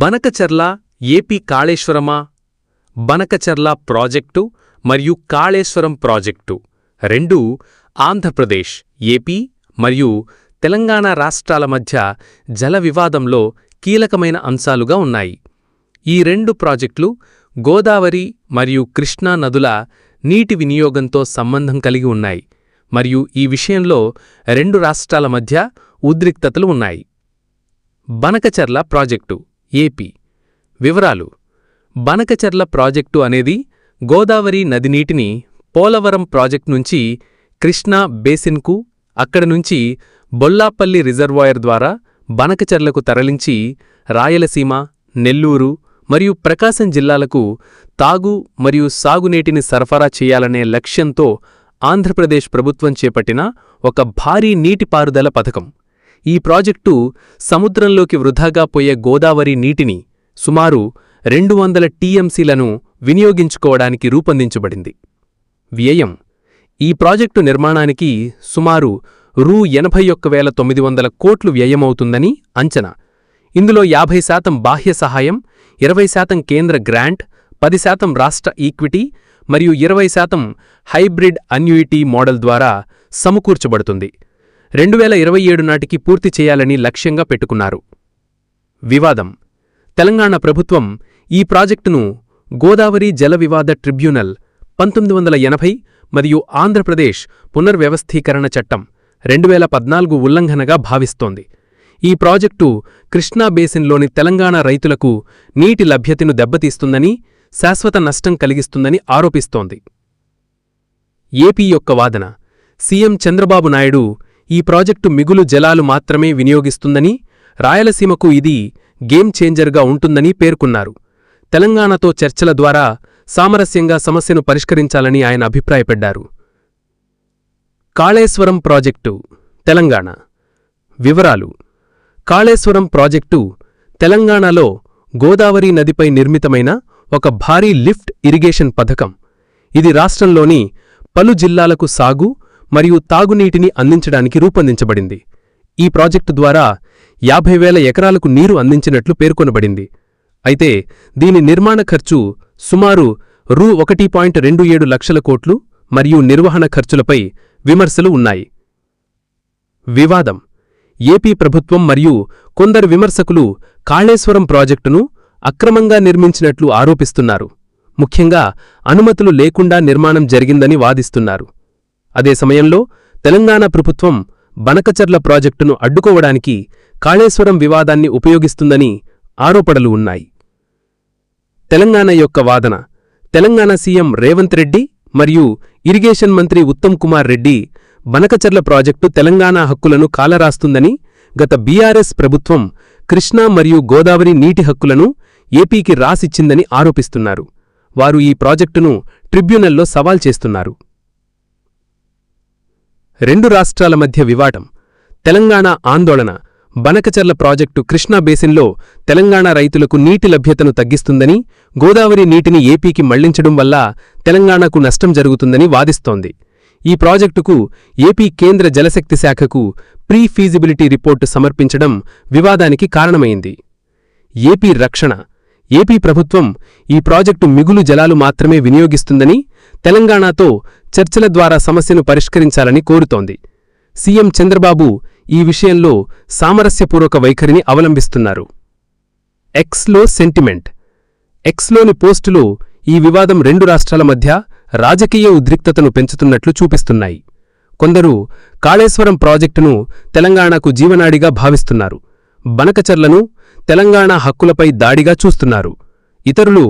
Banakacherla AP కాళేశ్వరమా? Banakacherla project మరియు Kaleshwaram project రెండూ ఆంధ్రప్రదేశ్ ఏపీ మరియు తెలంగాణ రాష్ట్రాల మధ్య జల వివాదంలో కీలకమైన అంశాలుగా ఉన్నాయి. ఈ రెండు ప్రాజెక్టులు గోదావరి మరియు కృష్ణా నదుల నీటి వినియోగంతో సంబంధం కలిగి ఉన్నాయి మరియు ఈ విషయంలో రెండు రాష్ట్రాల మధ్య ఉద్రిక్తతలు ఉన్నాయి. Banakacherla project AP. వివరాలు. బనకచర్ల ప్రాజెక్టు అనేది గోదావరి నది నీటిని పోలవరం ప్రాజెక్టు నుంచి కృష్ణా బేసిన్కు అక్కడ నుంచి బొల్లాపల్లి రిజర్వాయర్ ద్వారా బనకచర్లకు తరలించి రాయలసీమ నెల్లూరు మరియు ప్రకాశం జిల్లాలకు తాగు మరియు సాగునీటిని సరఫరా చేయాలనే లక్ష్యంతో ఆంధ్రప్రదేశ్ ప్రభుత్వం చేపట్టిన ఒక భారీ నీటిపారుదల పథకం. ఈ ప్రాజెక్టు సముద్రంలోకి వృధాగా పోయే గోదావరి నీటిని సుమారు రెండు వందల టీఎంసీలను వినియోగించుకోవడానికి రూపొందించబడింది. వ్యయం ఈ ప్రాజెక్టు నిర్మాణానికి సుమారు రూ ఎనభై ఒక్క వేల తొమ్మిది వందల కోట్లు వ్యయమవుతుందని అంచనా. ఇందులో యాభై శాతం బాహ్య సహాయం ఇరవై శాతం కేంద్ర గ్రాంట్ పది శాతం రాష్ట్ర ఈక్విటీ మరియు ఇరవై శాతం హైబ్రిడ్ అన్యూయిటీ మోడల్ ద్వారా సమకూర్చబడుతుంది. రెండు వేల ఇరవై ఏడు నాటికి పూర్తి చేయాలని లక్ష్యంగా పెట్టుకున్నారు. వివాదం. తెలంగాణ ప్రభుత్వం ఈ ప్రాజెక్టును గోదావరి జల వివాద ట్రిబ్యునల్ పంతొమ్మిది వందల ఎనభై మరియు ఆంధ్రప్రదేశ్ పునర్వ్యవస్థీకరణ చట్టం రెండు వేల పద్నాలుగు ఉల్లంఘనగా భావిస్తోంది. ఈ ప్రాజెక్టు కృష్ణా బేసిన్లోని తెలంగాణ రైతులకు నీటి లభ్యతను దెబ్బతీస్తుందని శాశ్వత నష్టం కలిగిస్తుందని ఆరోపిస్తోంది. ఏపీ యొక్క వాదన. సీఎం చంద్రబాబు నాయుడు ఈ ప్రాజెక్టు మిగులు జలాలు మాత్రమే వినియోగిస్తుందని రాయలసీమకు ఇది గేమ్ చేంజర్గా ఉంటుందని పేర్కొన్నారు. తెలంగాణతో చర్చల ద్వారా సామరస్యంగా సమస్యను పరిష్కరించాలని ఆయన అభిప్రాయపడ్డారు. కాళేశ్వరం ప్రాజెక్టు తెలంగాణ. వివరాలు. కాళేశ్వరం ప్రాజెక్టు తెలంగాణలో గోదావరి నదిపై నిర్మితమైన ఒక భారీ లిఫ్ట్ ఇరిగేషన్ పథకం. ఇది రాష్ట్రంలోని పలు జిల్లాలకు సాగు మరియు తాగునీటిని అందించడానికి రూపొందించబడింది. ఈ ప్రాజెక్టు ద్వారా యాభై వేల ఎకరాలకు నీరు అందించినట్లు పేర్కొనబడింది. అయితే దీని నిర్మాణ ఖర్చు సుమారు రూ ఒకటి పాయింట్ రెండు ఏడు లక్షల కోట్లు మరియు నిర్వహణ ఖర్చులపై విమర్శలు ఉన్నాయి. వివాదం. ఏపీ ప్రభుత్వం మరియు కొందరు విమర్శకులు కాళేశ్వరం ప్రాజెక్టును అక్రమంగా నిర్మించినట్లు ఆరోపిస్తున్నారు. ముఖ్యంగా అనుమతులు లేకుండా నిర్మాణం జరిగిందని వాదిస్తున్నారు. అదే సమయంలో తెలంగాణ ప్రభుత్వం బనకచర్ల ప్రాజెక్టును అడ్డుకోవడానికి కాళేశ్వరం వివాదాన్ని ఉపయోగిస్తుందని ఆరోపణలు ఉన్నాయి. తెలంగాణ యొక్క వాదన తెలంగాణ సీఎం రేవంత్ రెడ్డి మరియు ఇరిగేషన్ మంత్రి ఉత్తమ్ కుమార్ రెడ్డి బనకచర్ల ప్రాజెక్టు తెలంగాణ హక్కులను కాలరాస్తుందని గత బీఆర్ఎస్ ప్రభుత్వం కృష్ణా మరియు గోదావరి నీటి హక్కులను ఏపీకి రాసిచ్చిందని ఆరోపిస్తున్నారు. వారు ఈ ప్రాజెక్టును ట్రిబ్యునల్లో సవాల్ చేస్తున్నారు. రెండు రాష్ట్రాల మధ్య వివాటం తెలంగాణ ఆందోళన బనకచర్ల ప్రాజెక్టు కృష్ణా బేసిన్లో తెలంగాణ రైతులకు నీటి లభ్యతను తగ్గిస్తుందని గోదావరి నీటిని ఏపీకి మళ్ళించడం వల్ల తెలంగాణకు నష్టం జరుగుతుందని వాదిస్తోంది. ఈ ప్రాజెక్టుకు ఏపీ కేంద్ర జలశక్తి శాఖకు ప్రీ ఫీజిబిలిటీ రిపోర్టు సమర్పించడం వివాదానికి కారణమైంది. ఏపీ రక్షణ ఏపీ ప్రభుత్వం ఈ ప్రాజెక్టు మిగులు జలాలు మాత్రమే వినియోగిస్తుందని తెలంగాణతో చర్చల ద్వారా సమస్యను పరిష్కరించాలని కోరుతోంది. సీఎం చంద్రబాబు ఈ విషయంలో సామరస్యపూర్వక వైఖరిని అవలంబిస్తున్నారు. ఎక్స్లో సెంటిమెంట్ ఎక్స్లోని పోస్టులో ఈ వివాదం రెండు రాష్ట్రాల మధ్య రాజకీయ ఉద్రిక్తతను పెంచుతున్నట్లు చూపిస్తున్నాయి. కొందరు కాళేశ్వరం ప్రాజెక్టును తెలంగాణకు జీవనాడిగా భావిస్తున్నారు. బనకచర్లను తెలంగాణ హక్కులపై దాడిగా చూస్తున్నారు. ఇతరులు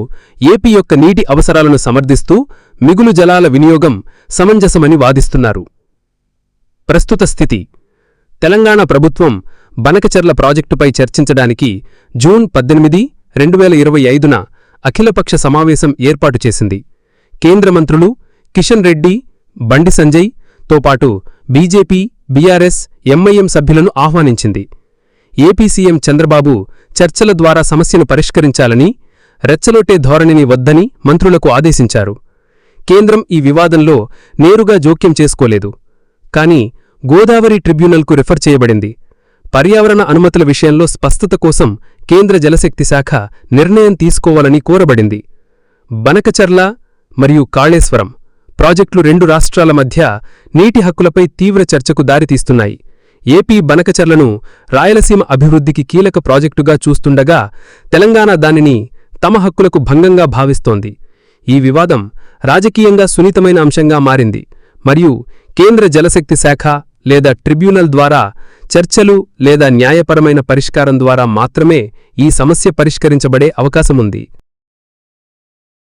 ఏపీ యొక్క నీటి అవసరాలను సమర్థిస్తూ మిగులు జలాల వినియోగం సమంజసమని వాదిస్తున్నారు. ప్రస్తుత స్థితి. తెలంగాణ ప్రభుత్వం బనకచర్ల ప్రాజెక్టుపై చర్చించడానికి జూన్ పద్దెనిమిది రెండు వేల ఇరవై ఐదున అఖిలపక్ష సమావేశం ఏర్పాటు చేసింది. కేంద్ర మంత్రులు కిషన్ రెడ్డి బండి సంజయ్ తోపాటు బీజేపీ బీఆర్ఎస్ ఎంఐఎం సభ్యులను ఆహ్వానించింది. ఏపీ సీఎం చంద్రబాబు చర్చల ద్వారా సమస్యను పరిష్కరించాలని రెచ్చలొట్టే ధోరణిని వద్దని మంత్రులకు ఆదేశించారు. కేంద్రం ఈ వివాదంలో నేరుగా జోక్యం చేసుకోలేదు. కాని గోదావరి ట్రిబ్యునల్కు రిఫర్ చేయబడింది. పర్యావరణ అనుమతుల విషయంలో స్పష్టత కోసం కేంద్ర జలశక్తి శాఖ నిర్ణయం తీసుకోవాలని కోరబడింది. బనకచర్ల మరియు కాళేశ్వరం ప్రాజెక్టులు రెండు రాష్ట్రాల మధ్య నీటి హక్కులపై తీవ్ర చర్చకు దారితీస్తున్నాయి. ఏపీ బనకచర్లను రాయలసీమ అభివృద్ధికి కీలక ప్రాజెక్టుగా చూస్తుండగా తెలంగాణ దానిని తమ హక్కులకు భంగంగా భావిస్తోంది. ఈ వివాదం రాజకీయంగా సున్నితమైన అంశంగా మారింది. మరియు కేంద్ర జలశక్తి శాఖ లేదా ట్రిబ్యునల్ ద్వారా చర్చలు లేదా న్యాయపరమైన పరిష్కారం ద్వారా మాత్రమే ఈ సమస్య పరిష్కరించబడే అవకాశముంది.